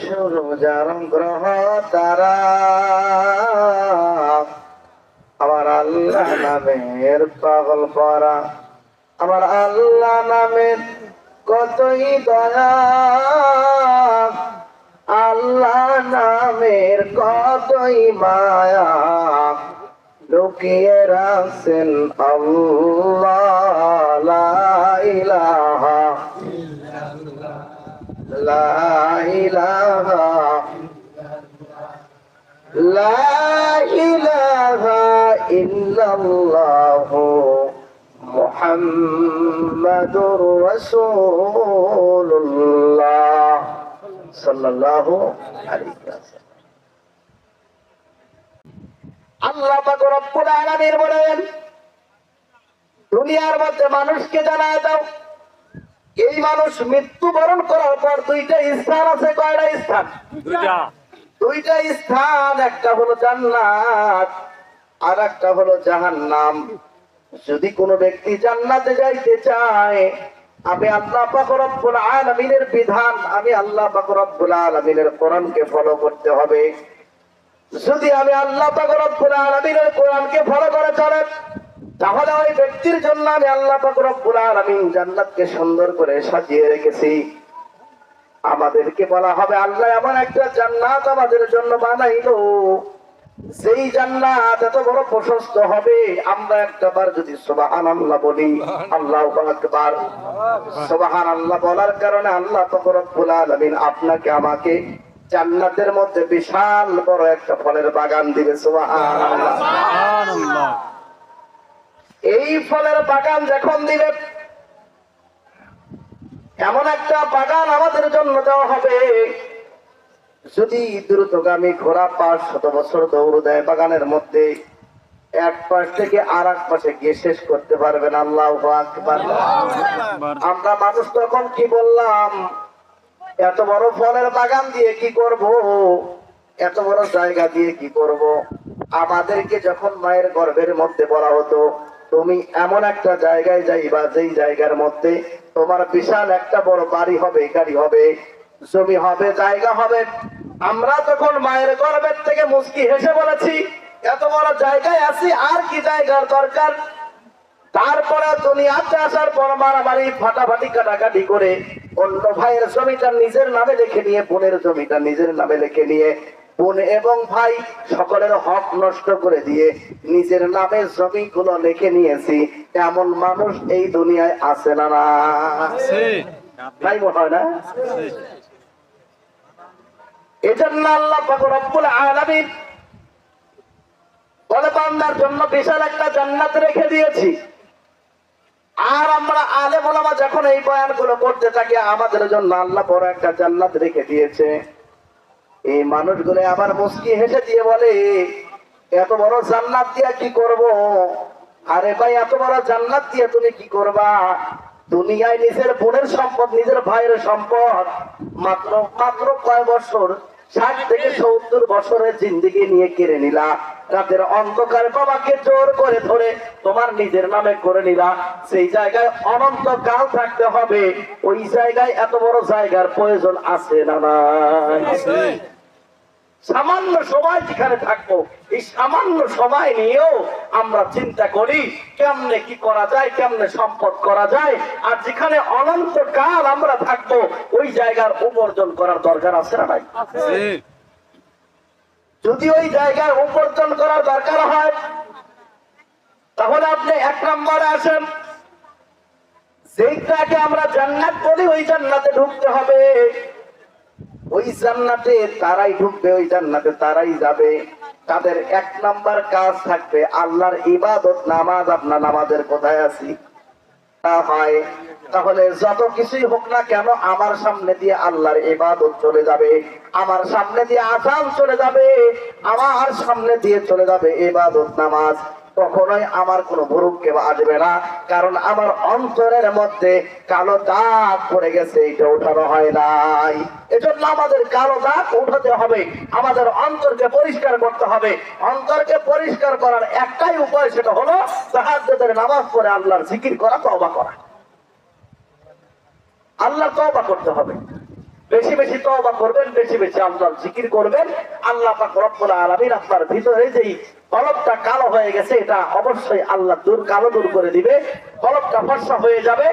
শুরু যারম গ্রহ আমার আল্লাহ নামের পাগল পরা। আমার আল্লাহ নামের কতই দয়া। আল্লাহ নামের কতই মায়া। লুকিয়ে রাখছেন আল্লাহ আল্লাহ বলেন দুনিয়ার মধ্যে মানুষকে জানায় দাও। এই মানুষ মৃত্যুবরণ করার পর দুইটা স্থান আছে কয়টা স্থান? দুইটা। স্থান একটা হলো জান্নাত আর একটা হলো জাহান্নাম। যদি কোনো ব্যক্তি জান্নাতে যাইতে চায় আমি আল্লাহ পাক রব্বুল আলামিনের বিধান আমি আল্লাহ পাক রব্বুল আলামিনের কোরআনকে ফলো করতে হবে। যদি আমি আল্লাহ পাক রব্বুল আলামিনের কোরআনকে ফলো করে চলে তাহলে ওই ব্যক্তির জন্য আমি আল্লাহ রব্বুল আলামিন জান্নাতকে সুন্দর করে সাজিয়ে রেখেছি। আমাদেরকে বলা হবে, আল্লাহ এমন একটা জান্নাত আমাদের জন্য বানাইলো। সেই জান্নাত এত বড় প্রশস্ত হবে, আমরা একটা বার যদি সুবাহান আল্লাহ বলি, আল্লাহ আকবার। সুবাহান আল্লাহ বলার কারণে আল্লাহ রব্বুল আলামিন আপনাকে, আমাকে জান্নাতের মধ্যে বিশাল বড় একটা ফলের বাগান দিবে সুবাহান সুবহানাল্লাহ। এই ফলের বাগান যখন দিবে, এমন একটা বাগান আমাদের জন্য দেওয়া হবে। যদি দ্রুতগামী ঘোড়া পাঁচ শত বছর দৌড় দেয় বাগানের মধ্যে, এক পাশ থেকে আর এক পাশে গিয়ে শেষ করতে পারবেন। আল্লাহ আমরা মানুষ তখন কি বললাম, এত বড় ফলের বাগান দিয়ে কি করব? এত বড় জায়গা দিয়ে কি করব? আমাদেরকে যখন মায়ের গর্ভের মধ্যে বলা হতো তুমি এমন একটা জায়গায় যাইবা, যেই জায়গার মধ্যে তোমার বিশাল একটা বড় বাড়ি হবে, গাড়ি হবে, জমি হবে, জায়গা হবে। আমরা তখন মায়ের গর্ভের থেকে মুস্কি হেসে বলেছি, এত বড় জায়গায় আছি, আর কি জায়গার দরকার? তারপরে দুনিয়াতে আসার পর মারামারি, ফাটাফাটি, কাটাকাটি করে অন্য ভাইয়ের জমিটা নিজের নামে লিখে নিয়ে, বোনের জমিটা নিজের নামে লিখে নিয়ে বোন এবং ভাই সকলের হক নষ্ট করে দিয়ে নিজের নামে জমিগুলো লিখে নিয়েছি। এমন মানুষ এই দুনিয়ায় আছে না না। মনে হয় না? এজন্য আল্লাহ রব্বুল আলামিন বলে বান্দার জন্য বিশাল একটা জান্নাত রেখে দিয়েছি। আর আমরা আলে মোলামা যখন এই বয়ানগুলো করতে থাকি আমাদের জন্য আল্লাহ বড় একটা জান্নাত রেখে দিয়েছে। এই মানুষগুলো আবার মুস্কি হেসে দিয়ে বলে, এত বড় জান্নাত দিয়ে কি করব? আরে ভাই, এত বড় জান্নাত দিয়ে তুমি কি করবা? দুনিয়ায় নিজের বোনের সম্পদ, নিজের ভাইয়ের সম্পদ, মাত্র মাত্র কয় বছর? ষাট থেকে সত্তর বছরের জিন্দিগি নিয়ে কেড়ে নিলা। রাতের অন্ধকার বাবাকে জোর করে ধরে তোমার নিজের নামে করে নিলা। সেই জায়গায় অনন্ত কাল থাকতে হবে। ওই জায়গায় এত বড় জায়গার প্রয়োজন আছে না আছে। সামান্য সময় যেখানে থাকব এই সামান্য সময় নিয়েও আমরা চিন্তা করি কেমনে কি করা যায় কেমনে সম্পদ করা যায়। আর যেখানে অনন্ত কাল আমরা থাকব ওই জায়গার উপার্জন করার দরকার আছে না ভাই যদি ওই জায়গায় উপার্জন করার দরকার হয় তাহলে আপনি এক নম্বরে আসেন। যেইটাকে আমরা জান্নাত বলি ওই জান্নাতে ঢুকতে হবে। ওই জান্নাতে তারাই ঢুকবে, ওই জান্নাতে তারাই যাবে। তাদের এক নাম্বার কাজ থাকবে, আল্লাহর ইবাদত, নামাজ, আপনার নামাজের কোথায় আছি হয়, তাহলে যত কিছুই হোক না কেন আমার সামনে দিয়ে আল্লাহর ইবাদত চলে যাবে, আমার সামনে দিয়ে আজান চলে যাবে, আমার সামনে দিয়ে চলে যাবে ইবাদত, নামাজ। কখনোই আমার কোনো ভুরুক্ষেপ আসবে না, কারণ আমার অন্তরের মধ্যে কালো দাগ পড়ে গেছে, এটা উঠানো হয় নাই। এজন্য আমাদের কালো দাগ উঠাতে হবে, আমাদের অন্তরকে পরিষ্কার করতে হবে। অন্তরকে পরিষ্কার করার একটাই উপায় সেটা হলো তাহাজ্জুদের নামাজ পড়ে আল্লাহর জিকির করা, তওবা করা। আল্লাহ তওবা করতে হবে। বেশি বেশি তওবা করবেন, বেশি বেশি আল্লাহ জিকির করবেন। আল্লাহ পাক রব্বুল আলামিন আপনার ভিতরে যেই কলবটা কালো হয়ে গেছে, এটা অবশ্যই আল্লাহ দূর কালো দূর করে দিবে। কলবটা ফর্সা হয়ে যাবে।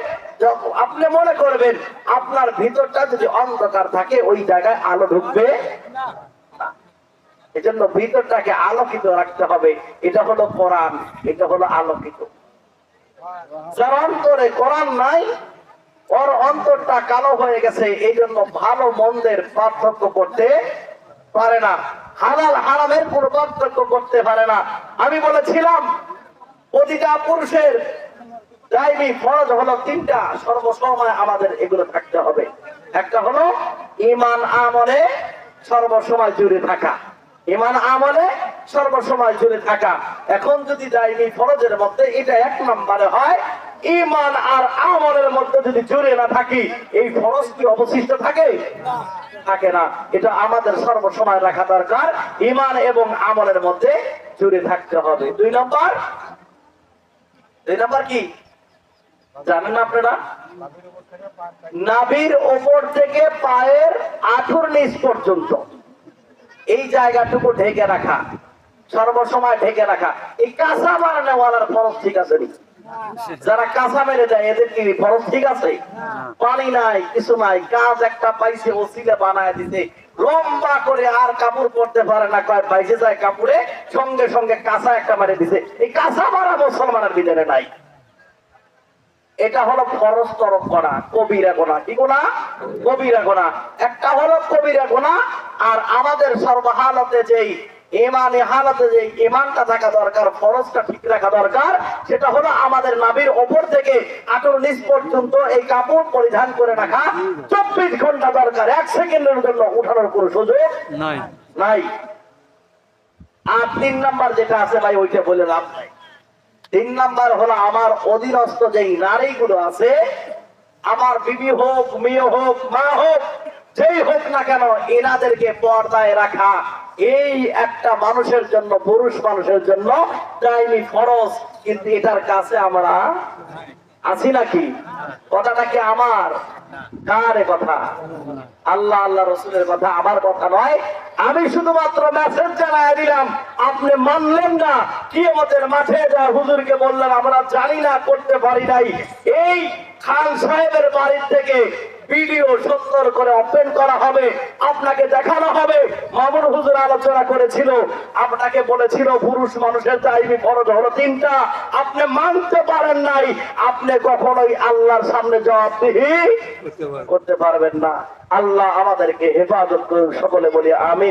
আপনি মনে করবেন আপনার ভিতরটা যদি অন্ধকার থাকে, ওই জায়গায় আলো ঢুকবে না। এজন্য ভিতরটাকে আলোকিত রাখতে হবে। এটা হলো কোরআন, এটা হলো আলোকিত। যার অন্তরে কোরআন নাই ওর অন্তরটা কালো হয়ে গেছে এই জন্য ভালো মন্দের পার্থক্য করতে পারে না। হালাল হারামের কোনো পার্থক্য করতে পারে না। আমি বলেছিলাম, প্রতিটা পুরুষের দায়নি সর্বসময় আমাদের এগুলো থাকতে হবে। একটা হলো ইমান আমলে সর্বসময় জুড়ে থাকা। ইমান আমলে সর্বসময় জুড়ে থাকা। এখন যদি যাইনি ফরজের মধ্যে এটা এক নম্বরে হয় ইমান আর আমলের মধ্যে যদি জুড়ে না থাকি, এই ফরজ কি অবশিষ্ট থাকে? থাকে না। এটা আমাদের সর্বসময় রাখা দরকার। ইমান এবং আমলের মধ্যে জুড়ে থাকতে হবে। দুই নম্বর? দুই নম্বর কি? জানেন না আপনারা? নাভির ওপর থেকে পায়ের আঠুর নিচ পর্যন্ত। এই জায়গাটুকু ঢেকে রাখা। সর্বসময় ঢেকে রাখা। এই কাঁচা মারানোওয়ালার ফরজ ঠিক আছে? যারা কাঁচা মেরে যায় এদের কি ফরজ ঠিক আছে? পানি নাই, কিছু নাই কাজ একটা পাইছে, ওসিলে বানায় দিতে লম্বা করে আর কাপড় পরতে পারে না। কয় পাইছে যায় কাপড়ে, সঙ্গে সঙ্গে কাঁচা একটা মারে দিছে। এই কাঁচা মারা মুসলমানের ভিতরে নাই। এটা হলো ফরজ তরফ করা, কবিরা গোনা। কি গোনা? কবিরা গোনা। একটা হলো কবিরা গোনা, আর আমাদের সর্বহালতে যেই ইমানে হালতে যে ইমানটা থাকা দরকার ফরজটা ঠিক রাখা দরকার সেটা হলো আমাদের নাবির ওপর থেকে আটর নিচ পর্যন্ত এই কাপড় পরিধান করে রাখা চব্বিশ ঘণ্টা দরকার। এক সেকেন্ডের জন্য উঠানোর কোনো সুযোগ নাই। নাই। আর তিন নাম্বার যেটা আছে ভাই ওইটা বলে লাভ নাই। তিন নাম্বার হলো আমার অধীনস্থ যেই নারীগুলো আছে আমার বিবি হোক মেয়ে হোক মা হোক যেই হোক না কেন এনাদেরকে পর্দায় রাখা এই একটা মানুষের জন্য, পুরুষ মানুষের জন্য টাইমি ফরজ কিন্তু এটার কাছে আমরা আছি নাকি? কথাটা কি আমার? কথা? আল্লাহ আমার আমরা জানি না, করতে পারি নাই। এই খান সাহেবের বাড়ির থেকে ভিডিও সুন্দর করে ওপেন করা হবে। আপনাকে দেখানো হবে। মামুন হুজুর আলোচনা করেছিল। আপনাকে বলেছিল পুরুষ মানুষের চাইবি ফরজ হলো তিনটা। আপনি মানতে পারেন নাই। আপনি কখনোই আল্লাহর সামনে জবাবদিহি করতে পারবেন। না। আল্লাহ আমাদেরকে হেফাজত করুন। সকলে বলি আমি